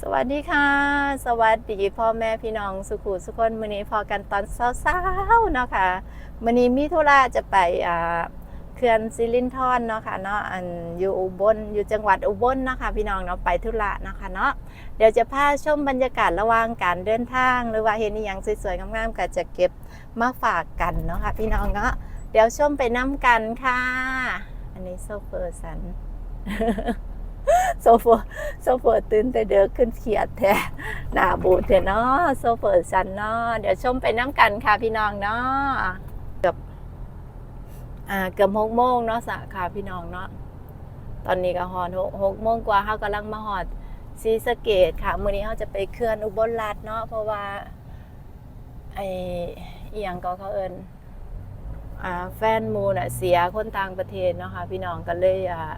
สวัสดีค่ะ สวัสดีพ่อแม่พี่น้องสุขุสุคนมื้อนี้พอกันตอนเช้าๆเนาะค่ะมื้อนี้มีธุระจะไปอ่าเขื่อนสิรินธรเนาะค่ะเนาะอันอยู่อุบลอยู่จังหวัดอุบลเนาะค่ะพี่น้องเนาะไปธุระเนาะค่ะเนาะเดี๋ยวจะพาชมบรรยากาศระหว่างการเดินทาง หรือว่าเห็นอหยังสวยๆงามๆก็จะเก็บมาฝากกันเนาะค่ะพี่น้องเนาะเดี๋ยวชมไปน้ำกันค่ะ อันนี้โซเฟอร์สัน โซเฟอร์โซเฟอร์ตื่นแต่เด้อขึ้นเขียดแท้หน้าบูดเถอะเนาะโซเฟอร์สันเนาะเดี๋ยวชมไปน้ำกันค่ะพี่น้องเนาะเกือบอ่าเกือบหกโมงเนาะสะค่ะพี่น้องเนาะตอนนี้ก็หอดหกโมงกว่าเขากำลังมาหอดซีสเกตค่ะมื้อนี้เขาจะไปเคลื่อนอุบลรัฐเนาะเพราะว่าไอเอียงก็เขาเอินอ่าแฟนมูน่ะเสียคนต่างประเทศเนาะค่ะพี่น้องก็เลยอ่า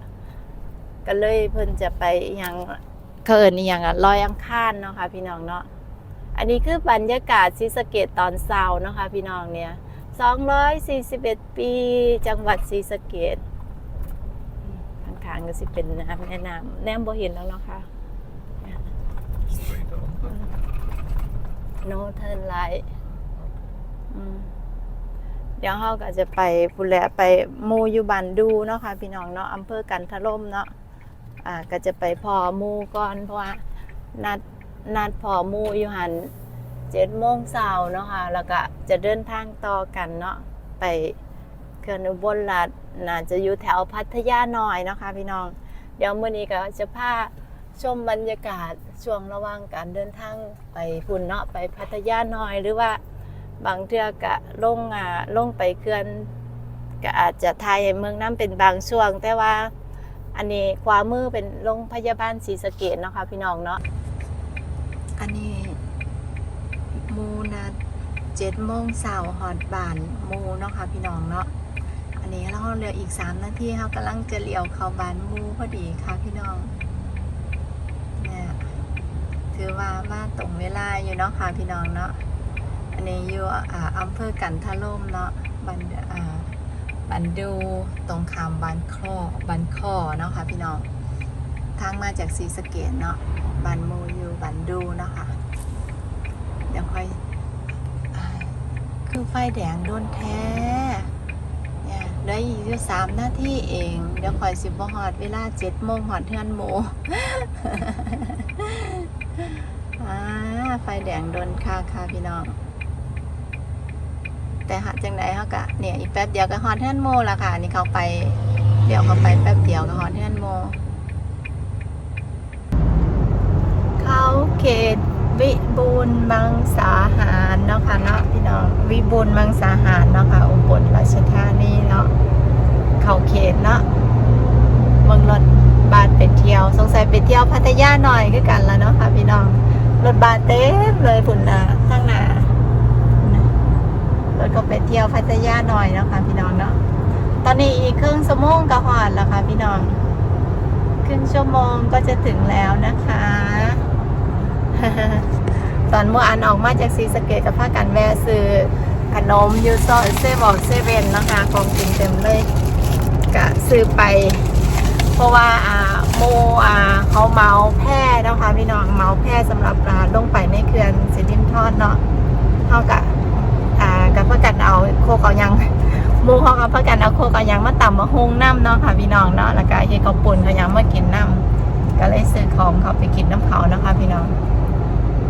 ก็เลยเพิ่นจะไปอหย่างเขาเอินอหย่างอะลอยอังคารเนาะค่ะพี่น้องเนาะอันนี้คือบรรยากาศศรีสะเกดตอนเช้าเนาะค่ะพี่น้องเนี่ย241 ปีจังหวัดศรีสะเกดข้างๆก็สิเป็นน้ำแม่น้ำแนมบ่เห็นแล้วเนาะค่ะ Straight on. no turn right อืมเดี๋ยวเราก็จะไปพูนแหละไปหมูอยู่บันดูเนาะค่ะพี่น้องเนาะอำเภอกันทะล่มเนาะ อ่าก็จะไปพอมูก่อนเพราะว่านัดนัดพอมูอยู่หันเจ็ดโมงเช้าเนาะค่ะแล้วก็จะเดินทางต่อกันเนาะไปเขื่อนอุบลรัฐน่าจะอยู่แถวพัทยาหน่อยเนาะค่ะพี่น้อง เดี๋ยวมื้อนี้ก็จะพาชมบรรยากาศช่วงระหว่างการเดินทางไปพุ่นเนาะไปพัทยาหน่อยหรือว่าบางเทือก็ลงอ่าลงไปเขื่อนก็อาจจะทายให้เมืองน้ำเป็นบางช่วง แต่ว่า อันนี้ขวามือเป็นโรงพยาบาลศรีสะเกดเนาะค่ะพี่น้องเนาะอันนี้มูนะเจ็ดโมงเสาร์หอดบานมูเนาะค่ะพี่น้องเนาะอันนี้เราเหลืออีกสามนาทีเรากำลังจะเลี้ยวเข้าบานมูพอดีค่ะพี่น้องเนี่ยถือว่ามาตรงเวลาอยู่เนาะค่ะพี่น้องเนาะอันนี้อยู่อ่าอำเภอกันทะล่มเนาะบันอ่า บันดูตรงขามบันคอบันคอเนาะค่ะพี่น้องทางมาจากศรีสเกดเนาะบันมูอยู่บันดูเนาะค่ะเดี๋ยวค่อยอคือไฟแดงโดนแท้เนี่ยเหลืออีกอยู่สามนาทีเอง เดี๋ยวค่อยสิบหอดเวลาเจ็ดโมงหอดเทือนโมอ่าไฟแดงโดนค่ะค่ะพี่น้อง แต่หาจังไดเขากะเนี่ยอีกแป๊บเดียวก็ฮอดเทือนโมละค่ะนี่เขาไปเดี๋ยวเขาไปแป๊บเดียวก็ฮอดเทือนโม เขาเขตวิบูลมังสาหารเนาะค่ะเนาะพี่น้องวิบูลมังสาหารเนาะค่ะอุบลราชธานีเนาะเขาเขตเนาะเมืองรถบัสไปเที่ยว สงสัยไปเที่ยวพัทยาหน่อยคือกันแล้วเนาะค่ะพี่น้องรถบัสเต็มเลยฝุ่นนะข้างหน้า รถก็ไปเที่ยวพัทยาหน่อยนะคะพี่น้องเนาะตอนนี้อีกครึ่งชั่วโมงก็หอดแล้วค่ะพี่น้องครึ่งชั่วโมงก็จะถึงแล้วนะคะ ตอนเมื่ออันออกมาจากซีสเกตกับผ้ากันแวะซื้อขนมยูซอเซบอกเซเว่นนะคะของกินเต็มเลยกะซื้อไป เพราะว่าอ่าโมอ่าเขาเมาแพร่นะคะพี่น้องเมาแพร่สำหรับอ่าลงไปในเขื่อนสิรินทอดเนาะเท่ากับ กับพ่อกันเอาโคกเอายังมูเขากับพื่อกันเอาโคกเอายังมาต่ำมาหุงน้ำเนาะค่ะพี่น้องเนาะแล้วก็เฮ็ดข้าปุ่นเขายังมากินน้ำก็เลยซื้อของเขาไปกินน้ำเขานะคะพี่น้อง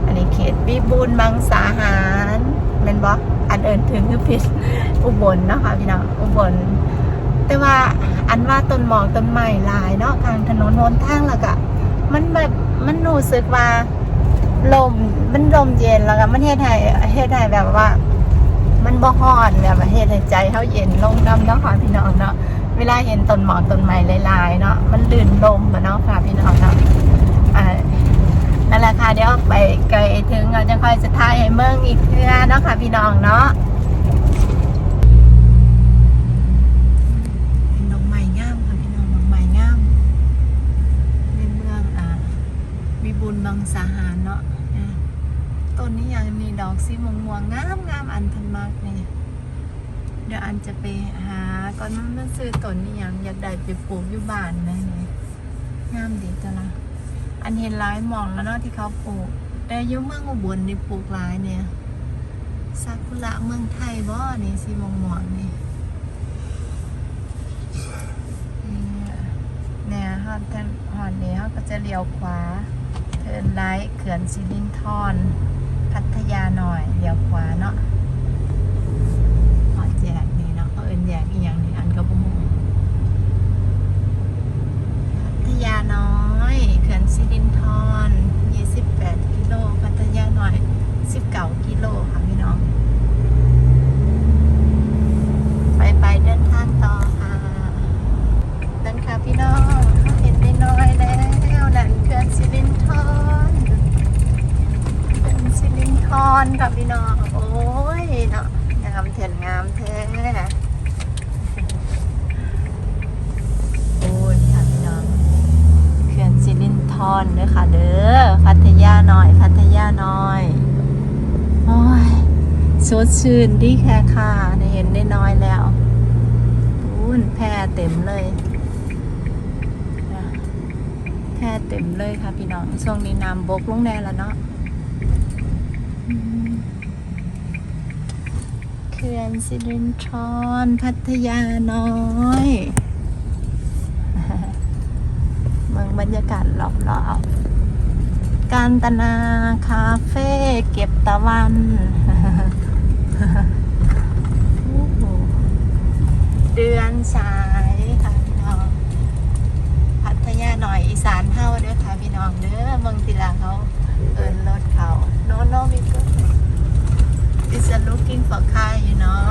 อันนี้เขตวิบูลย์มังสาหารเป็นบออันเอินถึงคือพิษอุบลเนาะค่ะพี่น้องอุบลแต่ว่าอันว่าต้นหมอกต้นไม้ลายเนาะทางถนนหนทางแล้วก็มันแบบมันรู้สึกว่าลมมันลมเย็นแล้วก็มันเฮ็ดให้เฮ็ดให้แบบว่า มันบ่ฮ้อนแบบว่าเฮ็ดให้ใจเฮาเย็นลงนำเนาะค่ะพี่น้องเนาะเวลาเห็นต้นหมอกต้นไม้ลายๆเนาะมันลื่นลมอะเนาะค่ะพี่น้องเนาะอ่านั่นแหละค่ะเดี๋ยวไปไกลถึงเราจะค่อยจะถ่ายให้เมืองอีกเทื่อเนาะค่ะพี่น้องเนาะดอกไม้งามค่ะพี่น้องดอกไม้งามในเมืองอ่าวิบูลย์บางสาหารเนาะ ต้นนี้ยังมีดอกสีม่วงม่วงๆงามงามอันพันมากนี่เดี๋ยวอันจะไปหาก่อนมันซื้อต้นนี้ยังอยากได้ไปปลูกอยู่บ้านนะนี่งามดีจ้ะละอันเห็นหลายหมองแล้วเนาะที่เขาปลูก แต่ยุ่เมืองอุบลนี่ปลูกหลายเนี่ยซากุระเมืองไทยบ่นี่สีม่วงม่วงๆนี่เนี่ยเนี่ยฮอดทางฮอนี้เขาก็จะเลี้ยวขวาเทินไลท์เขื่อนสิรินธร พัทยาหน่อยเดี๋ยวขวาเนาะฮอแยกนี่เนาะเขาเอินแยกอีอย่างนี้อันก็บ่ฮู้พัทยาน้อยเขื่อนสิรินทร28 กิโลพัทยาน้อย 19 กิโลค่ะพี่น้อง ไปไปเดินทางต่อค่ะนั่นค่ะพี่น้องเห็นได้น้อยแล้วนั่นเขื่อนสิรินธรเขื่อนสิริ นค่ะพี่น้อง โอ้ยเนาะงามแท้งามแท้โอ้ยค่ะพี่น้องเขื่อนสิรินธรเด้อค่ะ เด้อพัทยาหน่อย พัทยาหน่อยโอ้ยสดชื่นดีแค่ค่ะได้เห็นได้น้อยแล้วอุ้นแพร่เต็มเลยแพร่เต็มเลยค่ะพี่น้องช่วงนี้น้ำบกลงแน่แล้วเนาะอืมเขื่อนสิรินทรพัทยาน้อยเมืองบรรยากาศรอบๆการตนาคาเฟ่เก็บตะวันเดือนสามค่ะพี่น้อง พัทยาหน่อยอีสานเท่าเด้อค่ะพี่น้องเด้อเมืองทีลาเขาเอินรถเขา no no we go is a looking for car you know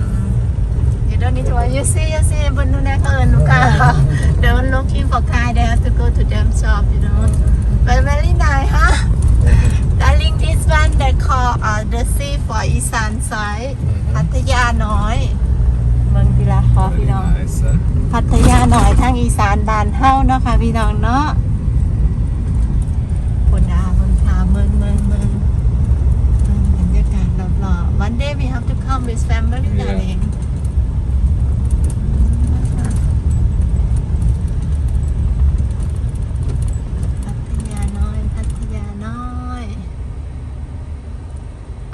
Mm. you don't need to worry. you see you see บนนู้นนะเขาเอินลูกค้า don't looking for car they have to go to them shop you know but very nice huh darling this one they call uh, the sea for อีสานสายพัทยาน้อย เมืองทีลาคอพี่น้อง Nice, huh? พัทยาหน่อยทางอีสานบานเฮ้าเนาะค่ะพี่น้องเนาะคนดาเมืองทาเมืองเมืองเมืองเมืองบรรยากาศรอบๆ One day we have to come with family Yeah. darling พัทยาน้อย พัทยาน้อย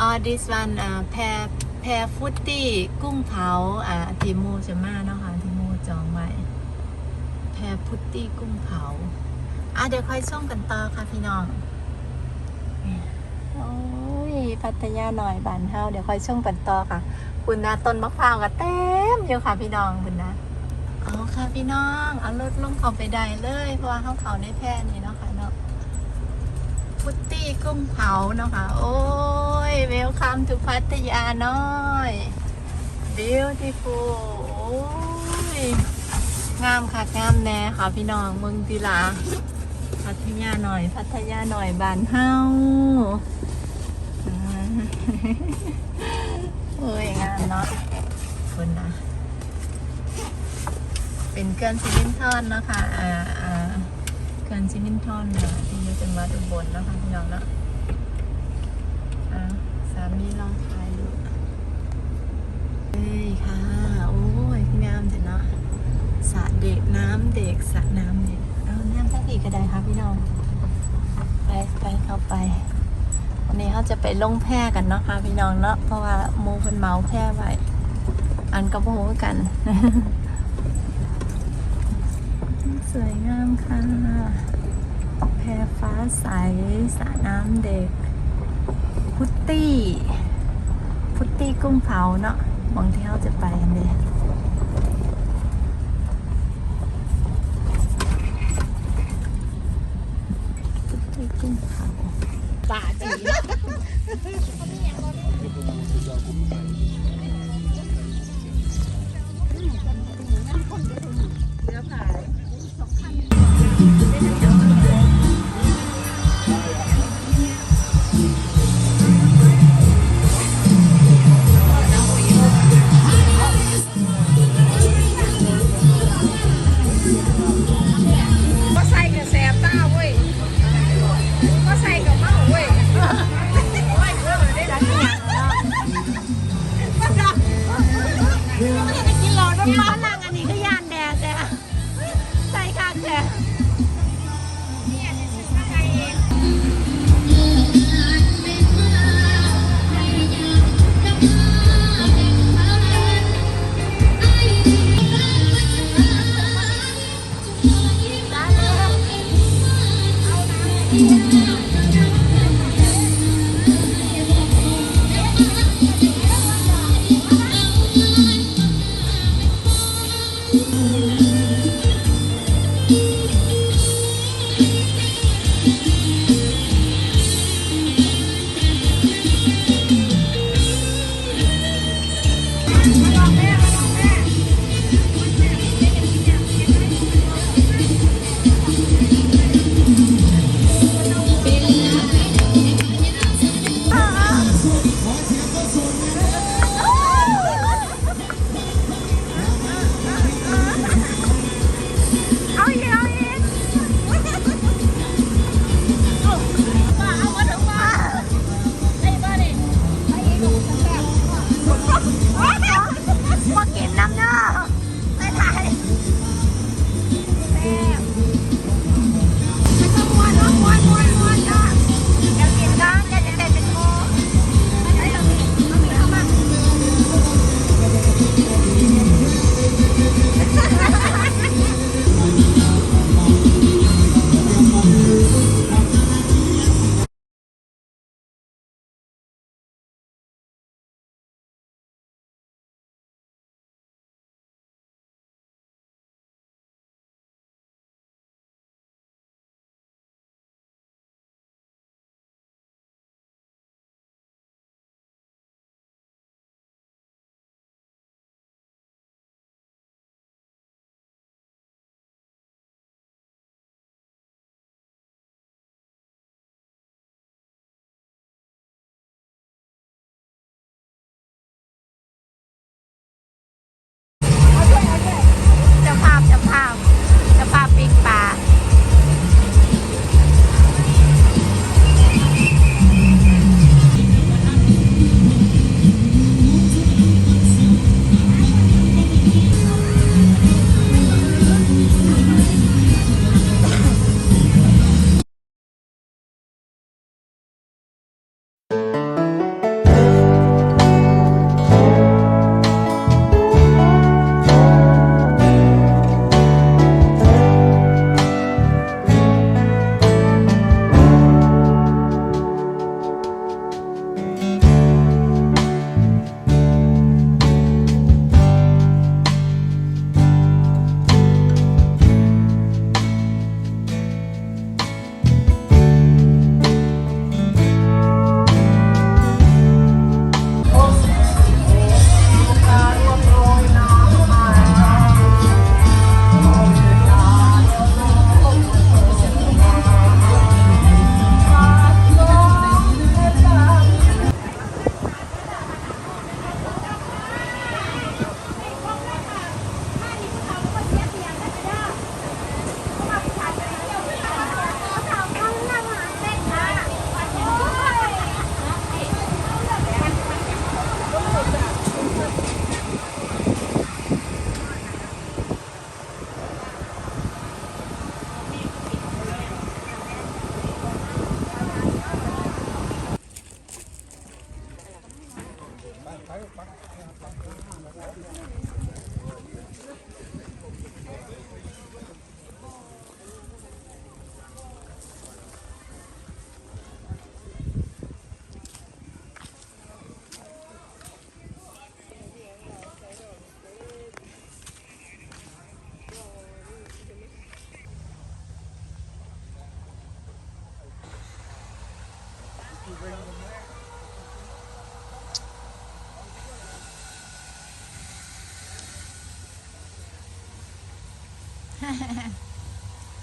อ๋อ this one อ่าแพรแพรฟุตตี้กุ้งเผาอ่าทีมูจะมาเนาะค่ะทีมูจองไว้แพรฟุตตี้กุ้งเผาอะเดี๋ยวค่อยส่งกันต่อค่ะพี่น้องโอ้ยพัทยาหน่อยบานเฮาเดี๋ยวค่อยส่งกันต่อค่ะคุณนะต้นมะพร้าวก็เต็มอยู่ค่ะพี่น้องคุณนะอ๋อค่ะพี่น้องเอารถลงเขาไปได้เลย เพราะว่าเขาเขาในแพร่นี่เนาะค่ะเนาะ พุตตี้กุ้งเผาเนาะค่ะ โอ้ยเวลคัมทูพัทยาน้อย beautiful โอ้ยงามค่ะงามแน่ค่ะพี่น้องเมืองติลา พัทยาหน่อย พัทยาหน่อยบานเฮาโอ้ยงามเนาะคนนะ เป็นเกินซิลินทอนเนาะค่ะอ่าอ่า เขื่อนซิมินทอนนี่ยที่อยู่จังหวัดอุบลนะคะพี่น้องเนาะสามีลองถ่ายดูเฮ้ยค่ะ โอ้ยงามจังเนาะสระเด็กน้ำเด็กสระน้ำเด็กเอาน้ำสักอีกก็ไดค่ะพี่น้อง ไปไปเข้าไปวันนี้เขาจะไปลงแพกันเนาะค่ะพี่น้องเนาะเพราะว่ามูเป็นเมาแพไว้อันก็บ่ฮู้กัน สวยงามค่ะ แพฟ้าใสสระน้ำเด็ก พุตตี้ พุตตี้กุ้งเผาเนาะบางที่เขาจะไปอันนี้พุตตี้กุ้งเผาป่าจีนก็ 하면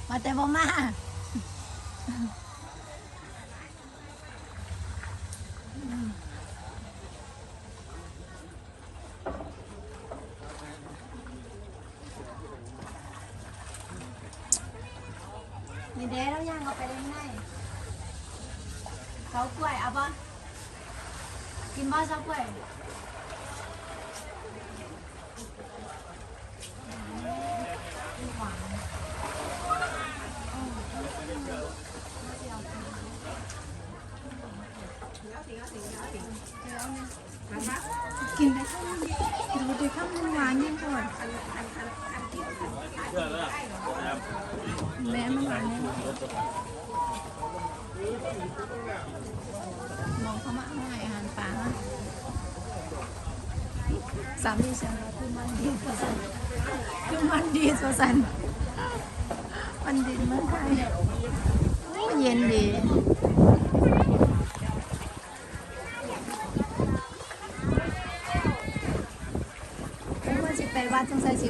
待てぼま Nhìn thế đâu nha, Ngọc phải đến đây Sáu quẩy à vâng. Kim bao sáu quẩy กินไปข้างดูดิข้างมันหวานยิ่งกว่าแม่มันหวานแน่มองเขามาง่าอาหารป่าสามีฉันคือมันดีสสันคือมันดีสสันมันดีมานไทยเย็นดี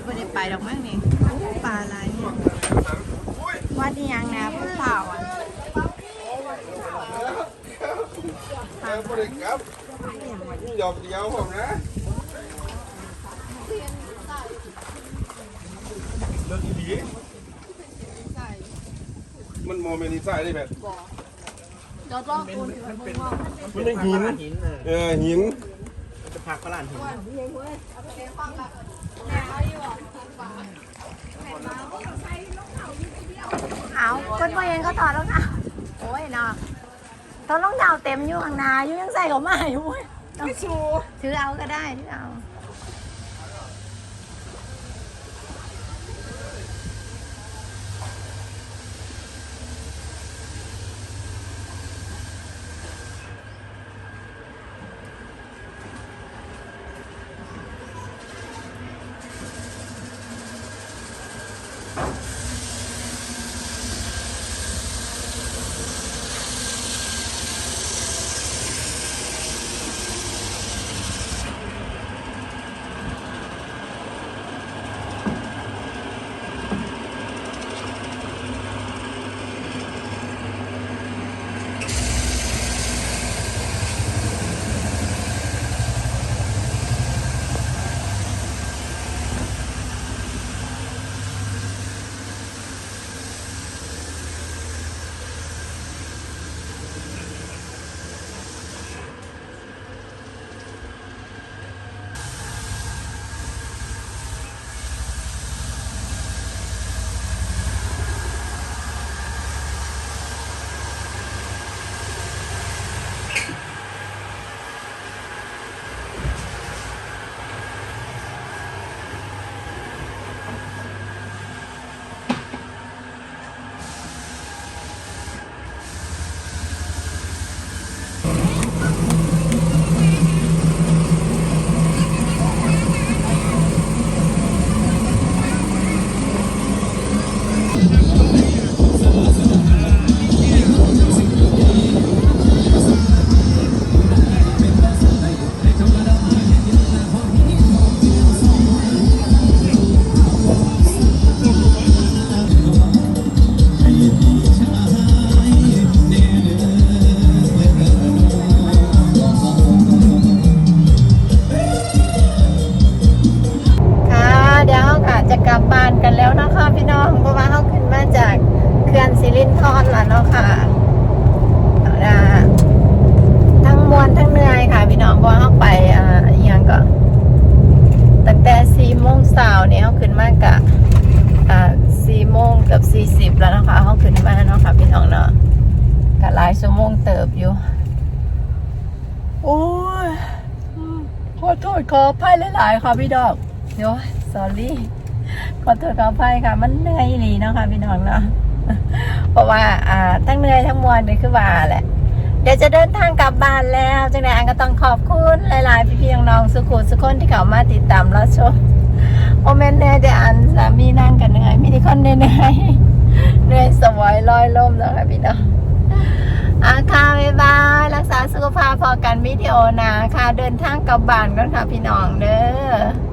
วัดสงสัยสิบ่ได้ไปดอกมั้งนี่โอ้ปลาอะไรวัดนี่ยังนะผู้เปล่าอะ Em có định gấp Dọc dấu không đó Đơn gì มันโมเมนต์ใส่ได้แบบเราต้องคูณถึงมันเป็นมันเป็นหิน เออหิน จะพักฝรั่งหิน เอาคนพ่อเองก็ถอดรองเท้าโอ้ยเนาะตอนรองเท้าเต็มอยู่ข้างหน้าอยู่ยังใส่เขามาอยู่เว้ยไม่ชูถือเอาก็ได้ถือเอา โทษขออภัยหลายๆค่ะพี่ดอกเดี๋ยว sorry ขอโทษขออภัยค่ะ มันเหนื่อยหลีเนาะค่ะพี่น้องเนาะเพราะว่าอ่าทั้งเหนื่อยทั้งมวลนี่คือว่าแหละเดี๋ยวจะเดินทางกลับบ้านแล้วจังไดอันก็ต้องขอบคุณหลายๆ พี่ๆน้องๆสุขุสุขคนที่เข้ามาติดตามรับชมโอเมนเน่แต่อันสามีนั่งกันเหนื่อยมีที่คนเหนื่อยเหนื่อยสวอยลอยล่มแล้วค่ะพี่น้อง อาค่ะบ๊ายบายรักษาสุขภาพพอกันวิดีโอนะค่ะ เดินทางกลับบ้านกันค่ะพี่น้องเด้อ